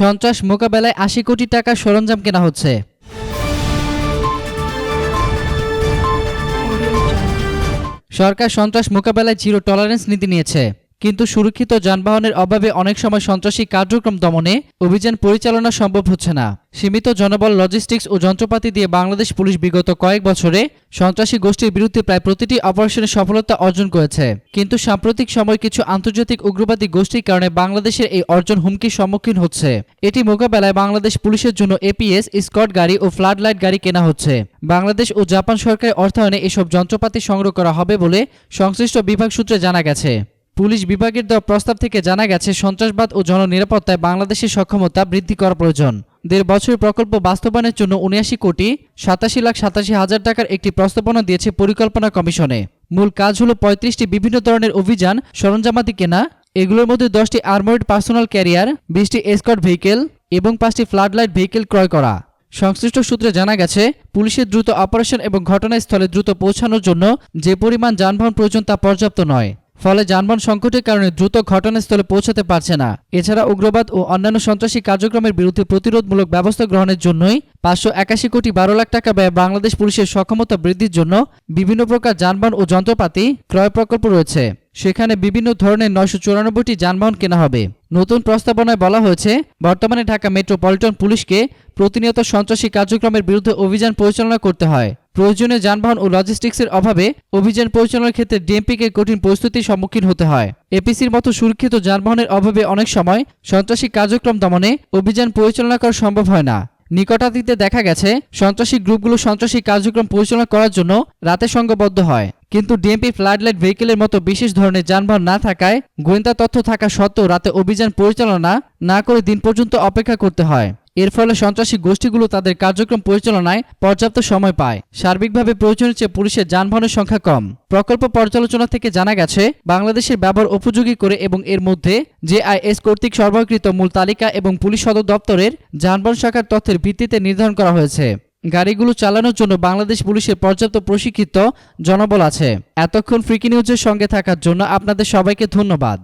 সন্ত্রাস মোকাবেলায় আশি কোটি টাকা সরঞ্জাম কেনা হচ্ছে। সরকার সন্ত্রাস মোকাবেলায় জিরো টলারেন্স নীতি নিয়েছে। কিন্তু সুরক্ষিত যানবাহনের অভাবে অনেক সময় সন্ত্রাসী কার্যক্রম দমনে অভিযান পরিচালনা সম্ভব হচ্ছে না। সীমিত জনবল লজিস্টিক্স ও যন্ত্রপাতি দিয়ে বাংলাদেশ পুলিশ বিগত কয়েক বছরে সন্ত্রাসী গোষ্ঠীর বিরুদ্ধে প্রায় প্রতিটি অপারেশনে সফলতা অর্জন করেছে। কিন্তু সাম্প্রতিক সময় কিছু আন্তর্জাতিক উগ্রবাদী গোষ্ঠীর কারণে বাংলাদেশের এই অর্জন হুমকির সম্মুখীন হচ্ছে। এটি মোকাবেলায় বাংলাদেশ পুলিশের জন্য এপিএস স্কট গাড়ি ও ফ্লাড লাইট গাড়ি কেনা হচ্ছে। বাংলাদেশ ও জাপান সরকারের অর্থায়নে এসব যন্ত্রপাতি সংগ্রহ করা হবে বলে সংশ্লিষ্ট বিভাগ সূত্রে জানা গেছে। পুলিশ বিভাগের দেওয়া প্রস্তাব থেকে জানা গেছে, সন্ত্রাসবাদ ও জননিরাপত্তায় বাংলাদেশের সক্ষমতা বৃদ্ধি করা প্রয়োজন। দেড় বছরের প্রকল্প বাস্তবায়নের জন্য উনআশি কোটি সাতাশি লাখ সাতাশি হাজার টাকার একটি প্রস্তাবনা দিয়েছে পরিকল্পনা কমিশনে। মূল কাজ হলো পঁয়ত্রিশটি বিভিন্ন ধরনের অভিযান, সরঞ্জামাদি কেনা, এগুলোর মধ্যে দশটি আর্মোর্ড পার্সোনাল ক্যারিয়ার, বিশটি এসকট ভেহিকেল এবং পাঁচটি ফ্লাডলাইট ভেহিকেল ক্রয় করা। সংশ্লিষ্ট সূত্রে জানা গেছে পুলিশের দ্রুত অপারেশন এবং ঘটনাস্থলে দ্রুত পৌঁছানোর জন্য যে পরিমাণ যানবাহন প্রয়োজন তা পর্যাপ্ত নয়। ফলে যানবাহন সংকটের কারণে দ্রুত ঘটনাস্থলে পৌঁছাতে পারছে না। এছাড়া উগ্রবাদ ও অন্যান্য সন্ত্রাসী কার্যক্রমের বিরুদ্ধে প্রতিরোধমূলক ব্যবস্থা গ্রহণের জন্যই পাঁচশো একাশি কোটি বারো লাখ টাকা ব্যয় বাংলাদেশ পুলিশের সক্ষমতা বৃদ্ধির জন্য বিভিন্ন প্রকার যানবাহন ও যন্ত্রপাতি ক্রয় প্রকল্প রয়েছে। সেখানে বিভিন্ন ধরনের নয়শো চুরানব্বইটি যানবাহন কেনা হবে। নতুন প্রস্তাবনায় বলা হয়েছে, বর্তমানে ঢাকা মেট্রোপলিটন পুলিশকে প্রতিনিয়ত সন্ত্রাসী কার্যক্রমের বিরুদ্ধে অভিযান পরিচালনা করতে হয়। প্রয়োজনীয় যানবাহন ও লজিস্টিক্সের অভাবে অভিযান পরিচালনার ক্ষেত্রে ডিএমপিকে কঠিন পরিস্থিতির সম্মুখীন হতে হয়। এপিসির মতো সুরক্ষিত যানবাহনের অভাবে অনেক সময় সন্ত্রাসী কার্যক্রম দমনে অভিযান পরিচালনা করা সম্ভব হয় না। নিকটাতীতে দেখা গেছে, সন্ত্রাসী গ্রুপগুলো সন্ত্রাসী কার্যক্রম পরিচালনা করার জন্য রাতে সংঘবদ্ধ হয়। কিন্তু ডিএমপি ফ্লাডলাইট ভেহিকেলের মতো বিশেষ ধরনের যানবাহন না থাকায় গোয়েন্দা তথ্য থাকা সত্ত্বেও রাতে অভিযান পরিচালনা না করে দিন পর্যন্ত অপেক্ষা করতে হয়। এর ফলে সন্ত্রাসী গোষ্ঠীগুলো তাদের কার্যক্রম পরিচালনায় পর্যাপ্ত সময় পায়। সার্বিকভাবে প্রয়োজনের চেয়ে পুলিশের যানবাহনের সংখ্যা কম। প্রকল্প পর্যালোচনা থেকে জানা গেছে, বাংলাদেশের ব্যবহার উপযোগী করে এবং এর মধ্যে জেআইএস কর্তৃক সরবরাহকৃত মূল তালিকা এবং পুলিশ সদর দপ্তরের যানবাহন শাখার তথ্যের ভিত্তিতে নির্ধারণ করা হয়েছে। গাড়িগুলো চালানোর জন্য বাংলাদেশ পুলিশের পর্যাপ্ত প্রশিক্ষিত জনবল আছে। এতক্ষণ ফ্রিকি নিউজের সঙ্গে থাকার জন্য আপনাদের সবাইকে ধন্যবাদ।